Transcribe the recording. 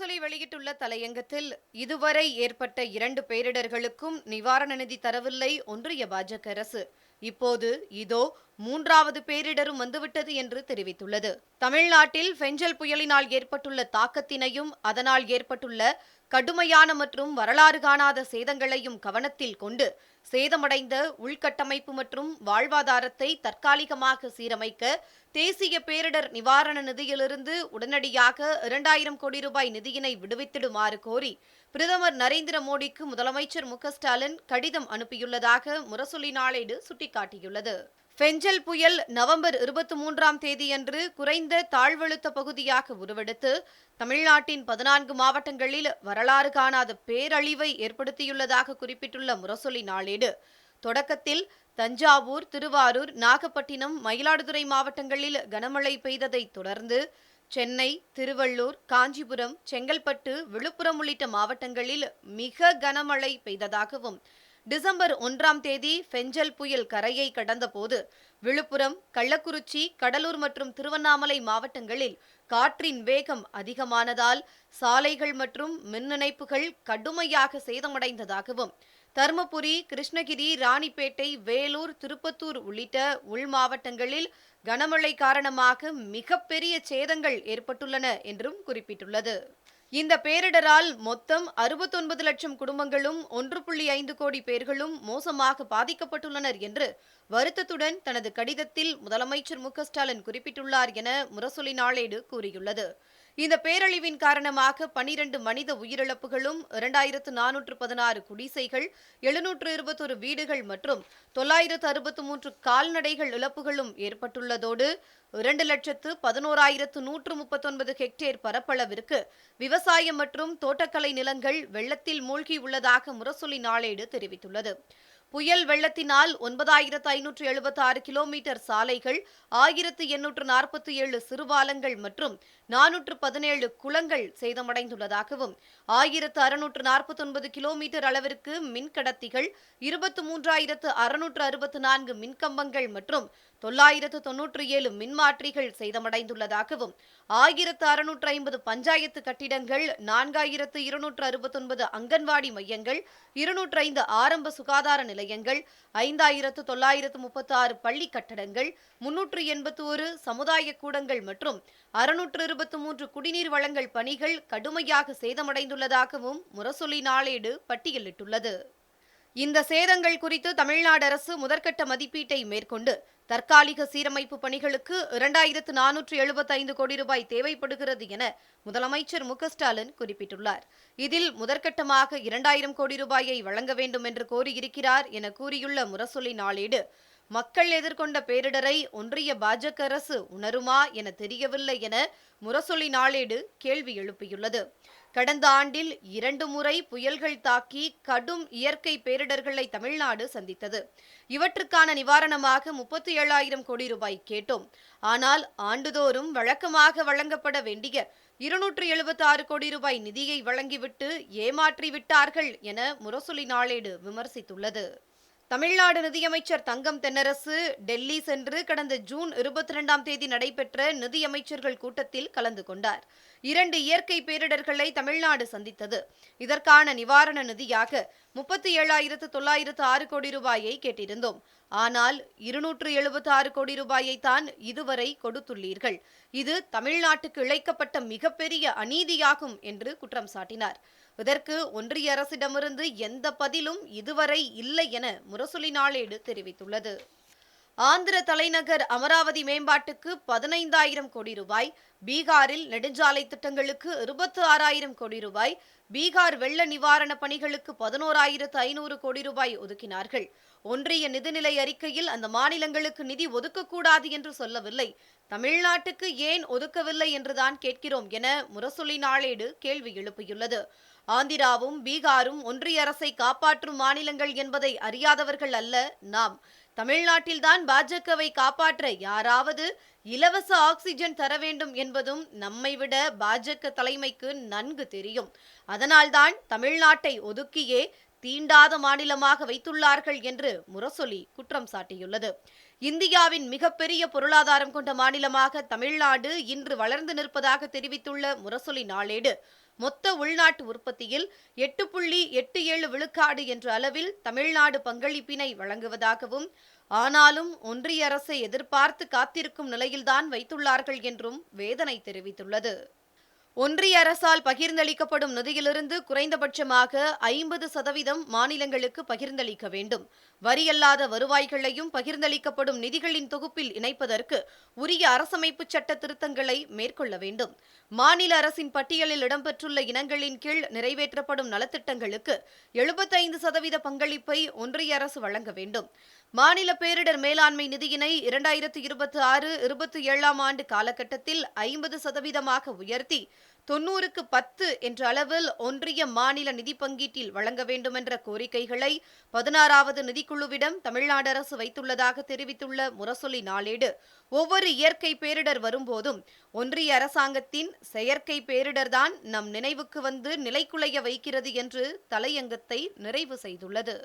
அரசொலி வெளியிட்டுள்ள தலையங்கத்தில் இதுவரை ஏற்பட்ட இரண்டு பேரிடர்களுக்கும் நிவாரண நிதி தரவில்லை ஒன்றிய பாஜக அரசு. இப்போது இதோ மூன்றாவது பேரிடரும் வந்துவிட்டது என்று தெரிவித்துள்ளது. தமிழ்நாட்டில் ஃபெஞ்சல் புயலினால் ஏற்பட்டுள்ள தாக்கத்தினையும் அதனால் ஏற்பட்டுள்ள கடுமையான மற்றும் வரலாறு காணாத சேதங்களையும் கவனத்தில் கொண்டு சேதமடைந்த உள்கட்டமைப்பு மற்றும் வாழ்வாதாரத்தை தற்காலிகமாக சீரமைக்க தேசிய பேரிடர் நிவாரண நிதியிலிருந்து உடனடியாக இரண்டாயிரம் கோடி ரூபாய் நிதியினை விடுவித்திடுமாறு கோரி பிரதமர் நரேந்திர மோடிக்கு முதலமைச்சர் மு க ஸ்டாலின் கடிதம் அனுப்பியுள்ளதாக முரசொலி நாளேடு சுட்டிக்காட்டியுள்ளது. ஃபெஞ்சல் புயல் நவம்பர் இருபத்தி மூன்றாம் தேதியன்று குறைந்த தாழ்வழுத்த பகுதியாக உருவெடுத்து தமிழ்நாட்டின் பதினான்கு மாவட்டங்களில் வரலாறு காணாத பேரழிவை ஏற்படுத்தியுள்ளதாக குறிப்பிட்டுள்ள முரசொலி நாளேடு. தொடக்கத்தில் தஞ்சாவூர் திருவாரூர் நாகப்பட்டினம் மயிலாடுதுறை மாவட்டங்களில் கனமழை பெய்ததைத் தொடர்ந்து சென்னை திருவள்ளூர் காஞ்சிபுரம் செங்கல்பட்டு விழுப்புரம் உள்ளிட்ட மாவட்டங்களில் மிக கனமழை பெய்ததாகவும் டிசம்பர் ஒன்றாம் தேதி ஃபெஞ்சல் புயல் கரையை கடந்தபோது விழுப்புரம் கள்ளக்குறிச்சி கடலூர் மற்றும் திருவண்ணாமலை மாவட்டங்களில் காற்றின் வேகம் அதிகமானதால் சாலைகள் மற்றும் மின் இணைப்புகள் கடுமையாக சேதமடைந்ததாகவும் தருமபுரி கிருஷ்ணகிரி ராணிப்பேட்டை வேலூர் திருப்பத்தூர் உள்ளிட்ட உள் மாவட்டங்களில் கனமழை காரணமாக மிகப்பெரிய சேதங்கள் ஏற்பட்டுள்ளன என்றும் குறிப்பிட்டுள்ளது. இந்த பேரிடரால் மொத்தம் அறுபத்தொன்பது லட்சம் குடும்பங்களும் ஒன்று புள்ளி ஐந்து கோடி பேர்களும் மோசமாக பாதிக்கப்பட்டுள்ளனர் என்று வருத்தத்துடன் தனது கடிதத்தில் முதலமைச்சர் மு ஸ்டாலின் குறிப்பிட்டுள்ளார் என முரசொலி நாளேடு கூறியுள்ளது. இந்த பேரழிவின் காரணமாக பனிரண்டு மனித உயிரிழப்புகளும் இரண்டாயிரத்து நானூற்று பதினாறு குடிசைகள் எழுநூற்று இருபத்தொரு வீடுகள் மற்றும் தொள்ளாயிரத்து அறுபத்து மூன்று கால்நடைகள் இழப்புகளும் ஏற்பட்டுள்ளதோடு இரண்டு லட்சத்து பதினோராயிரத்து நூற்று முப்பத்தொன்பது ஹெக்டேர் பரப்பளவிற்கு விவசாயம் மற்றும் தோட்டக்கலை நிலங்கள் வெள்ளத்தில் மூழ்கியுள்ளதாக முரசொலி நாளேடு தெரிவித்துள்ளது. புயல் வெள்ளத்தினால் ஒன்பதாயிரத்து ஐநூற்று எழுபத்தி ஆறு கிலோமீட்டர் சாலைகள் ஆயிரத்து எண்ணூற்று நாற்பத்தி ஏழு சிறுபாலங்கள் மற்றும் நானூற்று பதினேழு குளங்கள் சேதமடைந்துள்ளதாகவும் ஆயிரத்து அறுநூற்று நாற்பத்தொன்பது கிலோமீட்டர் அளவிற்கு மின்கடத்திகள் இருபத்து மூன்றாயிரத்து அறுநூற்று அறுபத்து நான்கு மின்கம்பங்கள் மற்றும் தொள்ளாயிரத்து தொன்னூற்றி ஏழு மின்மாற்றிகள் சேதமடைந்துள்ளதாகவும் ஆயிரத்து அறுநூற்று ஐம்பது பஞ்சாயத்து கட்டிடங்கள் நான்காயிரத்து இருநூற்று அறுபத்தொன்பது அங்கன்வாடி மையங்கள் இருநூற்று ஐந்து ஆரம்ப சுகாதார நிலையங்கள் ஐந்தாயிரத்து தொள்ளாயிரத்து முப்பத்தி ஆறு பள்ளி கட்டடங்கள் முன்னூற்று எண்பத்தி ஒரு சமுதாய கூடங்கள் மற்றும் அறுநூற்று இருபத்தி மூன்று குடிநீர் வழங்கல் பணிகள் கடுமையாக சேதமடைந்துள்ளதாகவும் முரசொலி நாளேடு பட்டியலிட்டுள்ளது. இந்த சேதங்கள் குறித்து தமிழ்நாடு அரசு முதற்கட்ட மதிப்பீட்டை மேற்கொண்டு தற்காலிக சீரமைப்பு பணிகளுக்கு இரண்டாயிரத்து நானூற்று எழுபத்தைந்து கோடி ரூபாய் தேவைப்படுகிறது என முதலமைச்சர் மு ஸ்டாலின் குறிப்பிட்டுள்ளார். இதில் முதற்கட்டமாக இரண்டாயிரம் கோடி ரூபாயை வழங்க வேண்டும் என்று கோரியிருக்கிறார் என கூறியுள்ள முரசொலி நாளேடு மக்கள் எதிர்கொண்ட பேரிடரை ஒன்றிய பாஜக அரசு உணருமா என தெரியவில்லை என முரசொலி நாளேடு கேள்வி எழுப்பியுள்ளது. கடந்த ஆண்டில் இரண்டு முறை புயல்கள் தாக்கி கடும் இயற்கை பேரிடர்களை தமிழ்நாடு சந்தித்தது. இவற்றுக்கான நிவாரணமாக முப்பத்தி ஏழாயிரம் கோடி ரூபாய் கேட்டோம். ஆனால் ஆண்டுதோறும் வழக்கமாக வழங்கப்பட வேண்டிய இருநூற்று எழுபத்தி ஆறு கோடி ரூபாய் நிதியை வழங்கிவிட்டு ஏமாற்றி விட்டார்கள் என முரசொலி நாளேடு விமர்சித்துள்ளது. தமிழ்நாடு நிதியமைச்சர் தங்கம் தென்னரசு டெல்லி சென்று கடந்த ஜூன் இருபத்தி இரண்டாம் தேதி நடைபெற்ற நிதியமைச்சர்கள் கூட்டத்தில் கலந்து கொண்டார். இரண்டு இயற்கை பேரிடர்களை தமிழ்நாடு சந்தித்தது. இதற்கான நிவாரண நிதியாக முப்பத்தி ஏழாயிரத்து தொள்ளாயிரத்து ஆறு கோடி ரூபாயை கேட்டிருந்தோம். ஆனால் இருநூற்று எழுபத்து ஆறு கோடி ரூபாயை தான் இதுவரை கொடுத்துள்ளீர்கள். இது தமிழ்நாட்டுக்கு இழைக்கப்பட்ட மிகப்பெரிய அநீதியாகும் என்று குற்றம் சாட்டினார். இதற்கு ஒன்றிய அரசிடமிருந்து எந்த பதிலும் இதுவரை இல்லை என முரசொலி நாளேடு தெரிவித்துள்ளது. ஆந்திர தலைநகர் அமராவதி மேம்பாட்டுக்கு பதினைந்தாயிரம் கோடி ரூபாய் பீகாரில் நெடுஞ்சாலை திட்டங்களுக்கு இருபத்து ஆறாயிரம் கோடி ரூபாய் பீகார் வெள்ள நிவாரண பணிகளுக்கு பதினோராயிரத்து ஐநூறு கோடி ரூபாய் ஒதுக்கினார்கள். ஒன்றிய நிதிநிலை அறிக்கையில் அந்த மாநிலங்களுக்கு நிதி ஒதுக்கக்கூடாது என்று சொல்லவில்லை. தமிழ்நாட்டுக்கு ஏன் ஒதுக்கவில்லை என்றுதான் கேட்கிறோம் என முரசொலி நாளேடு கேள்வி எழுப்பியுள்ளது. ஆந்திராவும் பீகாரும் ஒன்றிய அரசை காப்பாற்றும் மாநிலங்கள் என்பதை அறியாதவர்கள் அல்ல நாம். தமிழ்நாட்டில்தான் பாஜகவை காப்பாற்ற யாராவது இலவச ஆக்சிஜன் தர வேண்டும் என்பதும் நம்மை விட பாஜக தலைமைக்கு நன்கு தெரியும். அதனால்தான் தமிழ்நாட்டை ஒதுக்கியே தீண்டாத மாநிலமாக வைத்துள்ளார்கள் என்று முரசொலி குற்றம் சாட்டியுள்ளது. இந்தியாவின் மிகப்பெரிய பொருளாதாரம் கொண்ட மாநிலமாக தமிழ்நாடு இன்று வளர்ந்து நிற்பதாக தெரிவித்துள்ள முரசொலி நாளேடு மொத்த உள்நாட்டு உற்பத்தியில் எட்டு புள்ளி எட்டு ஏழு விழுக்காடு என்ற அளவில் தமிழ்நாடு பங்களிப்பினை வழங்குவதாகவும் ஆனாலும் ஒன்றிய அரசை எதிர்பார்த்து காத்திருக்கும் நிலையில்தான் வைத்துள்ளார்கள் என்றும் வேதனை தெரிவித்துள்ளது. ஒன்றிய அரசால் பகிர்ந்தளிக்கப்படும் நிதியிலிருந்து குறைந்தபட்சமாக ஐம்பது சதவீதம் மாநிலங்களுக்கு பகிர்ந்தளிக்க வேண்டும். வரியல்லாத வருவாய்களையும் பகிர்ந்தளிக்கப்படும் நிதிகளின் தொகுப்பில் இணைப்பதற்கு உரிய அரசமைப்பு சட்ட திருத்தங்களை மேற்கொள்ள வேண்டும். மாநில அரசின் பட்டியலில் இடம்பெற்றுள்ள இனங்களின் கீழ் நிறைவேற்றப்படும் நலத்திட்டங்களுக்கு எழுபத்தைந்து சதவீத பங்களிப்பை ஒன்றிய அரசு வழங்க வேண்டும். மாநில பேரிடர் மேலாண்மை நிதியினை இரண்டாயிரத்து இருபத்தி ஆறு இருபத்தி ஏழாம் ஆண்டு காலகட்டத்தில் ஐம்பது சதவீதமாக உயர்த்தி தொன்னூறுக்கு பத்து என்ற அளவில் ஒன்றிய மாநில நிதி பங்கீட்டில் வழங்க வேண்டுமென்ற கோரிக்கைகளை பதினாறாவது நிதிக்குழுவிடம் தமிழ்நாடு அரசு வைத்துள்ளதாக தெரிவித்துள்ள முரசொலி நாளேடு ஒவ்வொரு இயற்கை பேரிடர் வரும்போதும் ஒன்றிய அரசாங்கத்தின் செயற்கை பேரிடர்தான் நம் நினைவுக்கு வந்து நிலைக்குலைய வைக்கிறது என்று தலையங்கத்தை நிறைவு செய்துள்ளது.